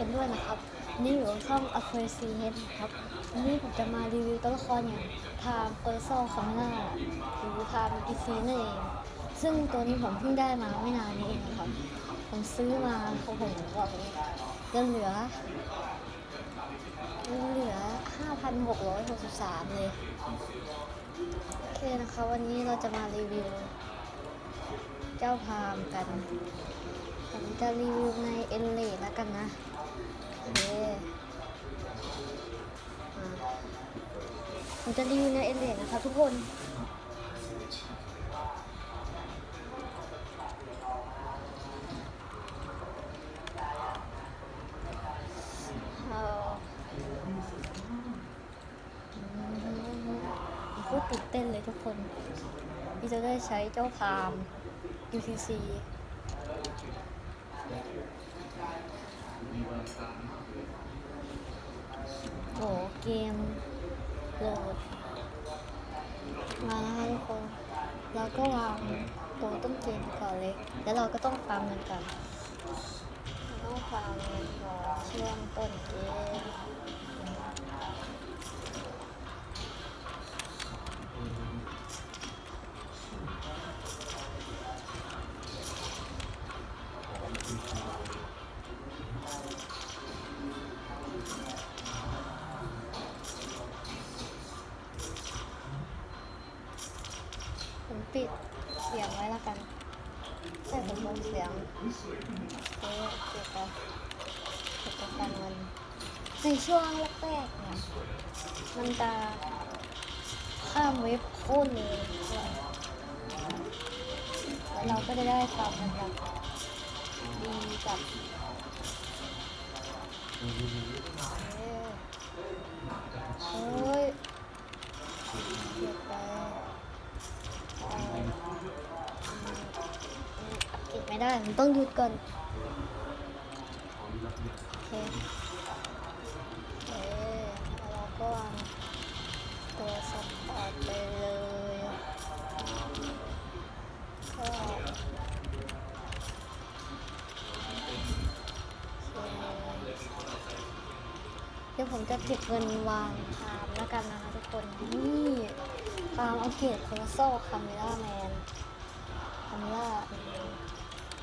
กันด้วยนะครับ นี่อยู่ช่อง a f r e c i a t ครับวันนี้ผมจะมารีวิวตัวละครอย่างทางเ e อร์ซอลคาม่าหรือทางอีซีนั่นเอง ซึ่งตัวนี้ผมเพิ่งได้มาไม่นานนี้เองนะครับ ผมซื้อมาโอ้โหบอกเลยจะเหลือเหลือ 5,663 เลย โอเคนะคะ วันนี้เราจะมารีวิว เจ้าพามกันผมจะรีวิวในเอ็นเลแล้วกันนะ ผมจะรีวิวในเอ็นเลนนะคะทุกคนเอาผมพูดตื่นเต้นเลยทุกคน ที่จะได้ใช้เจ้าพาม UTC โอ้เกม โหลดมาแล้วทุกคนเราก็วางตัวต้นเกมก่อนเลย แล้วเราก็ต้องฟังเงินกันต้องฟังเชื่อนช่วงต้นเกม ใช่ผมลดเสียงเอ๊ะเกี่ยวกับเกี่ยวกับการเงินในช่วงแรกๆเนี่ยมันจะข้ามเว็บโค่นเลยแล้วเราก็จะได้ความมันแบบดีกับเฮ้ยเกี่ยวไปอัด กิดไม่ได้ผมต้องหยุดก่อนโอเคเออเราก็วางตัวสปอร์ตไปเลยก็เดี๋ยวผมจะเก็บเงินวางตามแล้วกันนะคะทุกคนนี่ตามอัปเกรดโคลโซคาเมล่าแมนคำว่า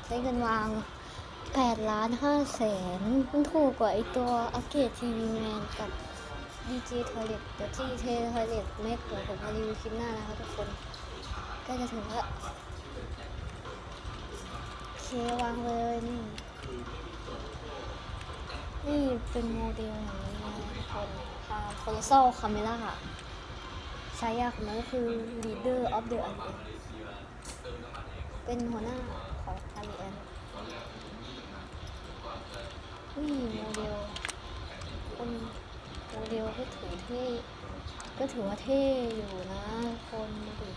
ใช้เงินวาง8ล้าน5แสนมันถูกกว่าไอตัวอัปเกรดทีวีแมนกับ DJ Toilet เดี๋ยว DJ Toilet เม็ดเดี๋ยวผมมารีวิวคลิปหน้านะคะทุกคนใกล้จะถึงแล้วเควางเลยนี่ นี่เป็นโมเดลอย่างนี้นะทุกคนทาง Colossal Camera ใช้ยาของมันก็คือ Leader of the Alien เป็นหัวหน้า ของ Alien นี่โมเดลคนโมเดลก็ถือเท่ก็ถือว่าเท่อยู่นะ คนดูดิ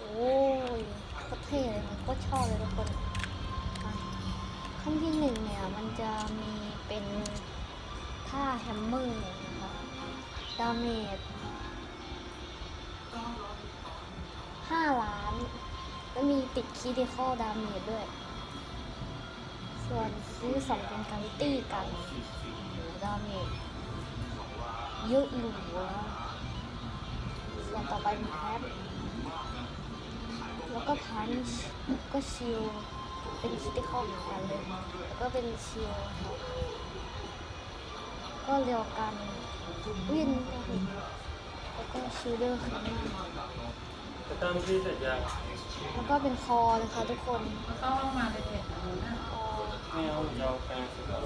โอ้ยโคตรเท่เลยมันโคตรชอบเลยทุกคนขั้นที่หนึ่งเนี่ย มันจะมีเป็นท่าแฮมเมอร์นะคะดาเมจ ติดคีดิคอลดาเมจด้วย ส่วนซื้อสองเป็นการตี้กันดาเมจเยอะหรูนะส่วนต่อไปเป็นแคปแล้วก็พันช์ก็ชิลเป็นคิติคอลเหมือนกันเลยแล้วก็เป็นชิลก็เรียวกันวินแล้วก็ชิลเดอร์คันมาจะตามที่เสร็จยัง แล้วก็เป็นคอนะคะทุกคนเข้าห้องมาเลยเห็นนะคอไม่เอายาวแปลงสุดแล้ว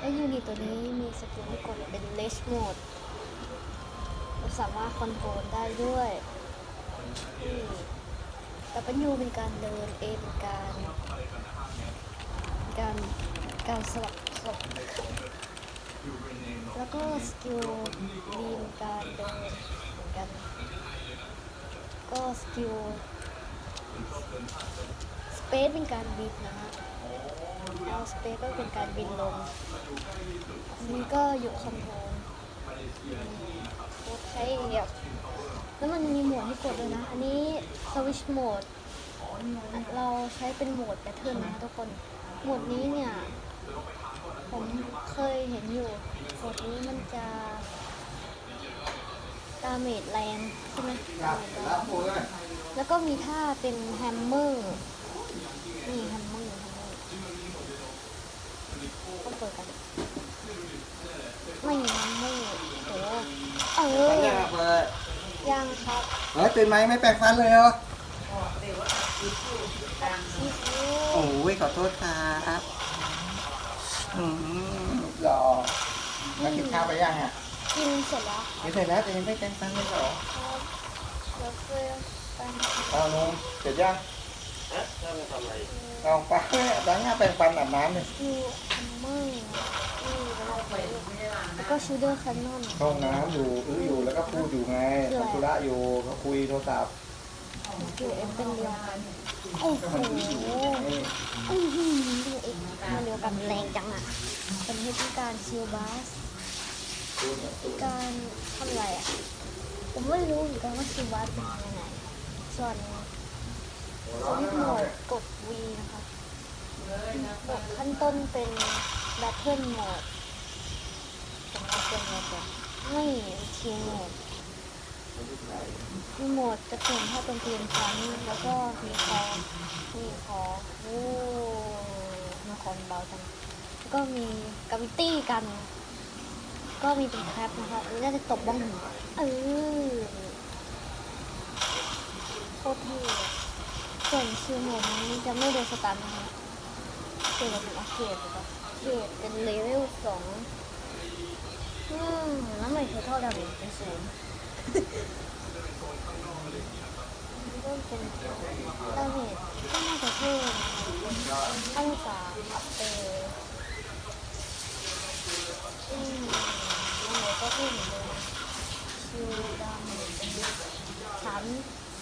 และยูนิตตัวนี้มีสกิลที่กดเป็นเลชโหมดเราสามารถคอนโทรลได้ด้วยนี่แต่เป็นยูเป็นการเดิน A เป็นการการการสลับสลับแล้วก็สกิล B เป็นการเดินเหมือนกัน ก็สกิลสเปซเป็นการบินนะฮะเอาสเปซก็เป็นการบินลงอันนี้ก็อยู่คอนโทรลใช้แบบแล้วมันมีโหมดให้กดด้วยนะ อันนี้สวิชโหมดเราใช้เป็นโหมดแพทเทิร์นนะทุกคน โหมดนี้เนี่ย ผมเคยเห็นอยู่โหมดนี้มันจะ ดาเมจแรงใช่ไหมดาเมจแรงแล้วก็มีท่าเป็นแฮมเมอร์นี่แฮมเมอร์แฮมเมอร์ต้องเปิดกันไม่แฮมเมอร์โอ้เออไม่ยากเลยยังครับเฮ้ยตื่นไหมไม่แปรงฟันเลยเหรอคิดดูโอ้ยขอโทษครับอืมหล่อมากินข้าวไปยังอะ กินเสร็จแล้วกินเสร็จแล้วแต่ยังไม่แปรงฟันเลยเหรอครับเดี๋ยวเพื่อนไปเอานมเสร็จยังฮะถ้ามันทำอะไร เอาไปล้างหน้าแปรงฟันอาบน้ำเลยดูแฮมเมอร์นี่แล้วก็แล้วก็ชูเดอร์คันนอนห้องน้ำอยู่อื้ออยู่แล้วก็พูดอยู่ไงทำธุระอยู่เขาคุยโทรศัพท์อยู่เอ็มเป็นเดียวกันโอ้โหนี่อื้อหือดูเอ็มมาเดียวกันแรงจังอะเป็นเหตุการณ์ชิลบาส การทำอะไรอะ ผมไม่รู้เหมือนกันว่าชิลบาสเป็นยังไงส่วนสวิตโหมดกด V นะคะกดขั้นต้นเป็นแบทเทิลโหมดผมเอาเป็นโหมดก่อนไม่ทีมโหมดมีโหมดจะเปลี่ยนให้เป็นเปลี่ยนชั้นแล้วก็มีคอมีคอโอ้มาคอมเบาจังแล้วก็มีกาวิตี้กัน ก็มีเป็นแคปนะคะหรือน่าจะตบบ้องหูเออโคตรเท่ส่วนชื่อโหมดนี้จะไม่โดนสตันนะคะเปลี่ยนเป็นอาเคดเลยค่ะอาร์เคดเป็นเลเวลสองอืมแล้วไม่ใช่เท่าดาเป็นศูนย์เริ่มเป็นดาเมจก็น่าจะเพิ่มขั้นสามเอออืมดาเมจก็เพิ่มเหมือนเดิมคิวดาเมจเป็นสาม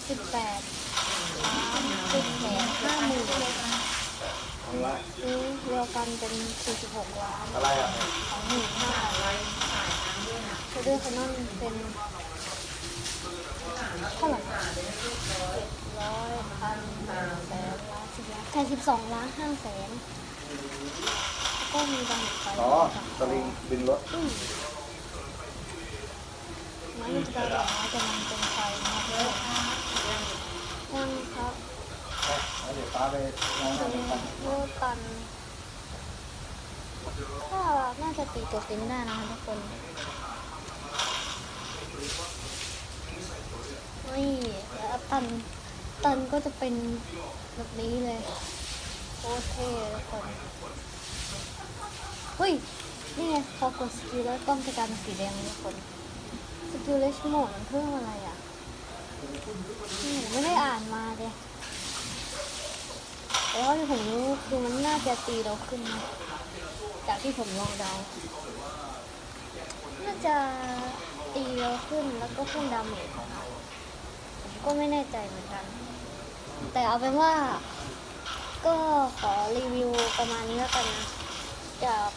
สิบแปดล้านสิบแสนห้าหมื่นเอาละนี่เดียวกันเป็นสี่สิบหกล้านอะไรอะสองหมื่นห้าโชเดอร์คานอนเป็นเท่าไหร่เจ็ดร้อยพันหนึ่งแสนล้านสิบล้านแค่สิบสองล้านห้าแสนแล้วก็มีดาเมจไฟอ๋อสลิงบินรถอืมไม้มันจะได้แบบว่าจะมันเป็นไฟนะครับ ยังครับแล้วเดี๋ยวป้าไปล้างหน้าแปรงฟันถ้าน่าจะตีตัวตินได้นะคะทุกคนนี่แล้วตันตันก็จะเป็นแบบนี้เลยโคตรเท่ทุกคนเฮ้ย นี่ไงพอกดสกิลแล้วต้องจะกลายเป็นสีแดงทุกคนสกิลเลชโมดมันเพิ่มอะไรอะไม่ได้ อ่านมาเลยแต่ว่าที่ผมรู้คือมันน่าจะตีเราขึ้นนะจากที่ผมลองเดา น่าจะตีเราขึ้นแล้วก็เพิ่มดาเมจนะคะผมก็ไม่แน่ใจเหมือนกัน แต่เอาเป็นว่า ก็ขอรีวิวประมาณนี้แล้วกันนะจาก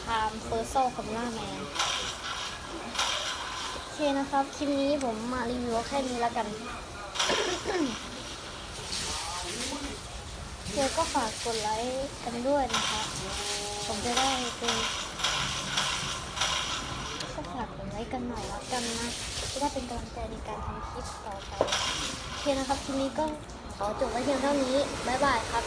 ไทม์เฟอร์โซคอมล่าแมนโอเคนะครับ คลิปนี้ผมมารีวิวแค่นี้แล้วกัน เจ๊ก็ฝากกดไลค์กันด้วยนะคะผมจะได้เป็นก็ฝากกดไลค์กันหน่อยแล้วกันนะจะได้เป็นกำลังใจในการทำคลิปต่อไปโอเคนะครับทีนี้ก็ขอจบไว้เพียงเท่านี้บ๊ายบายครับ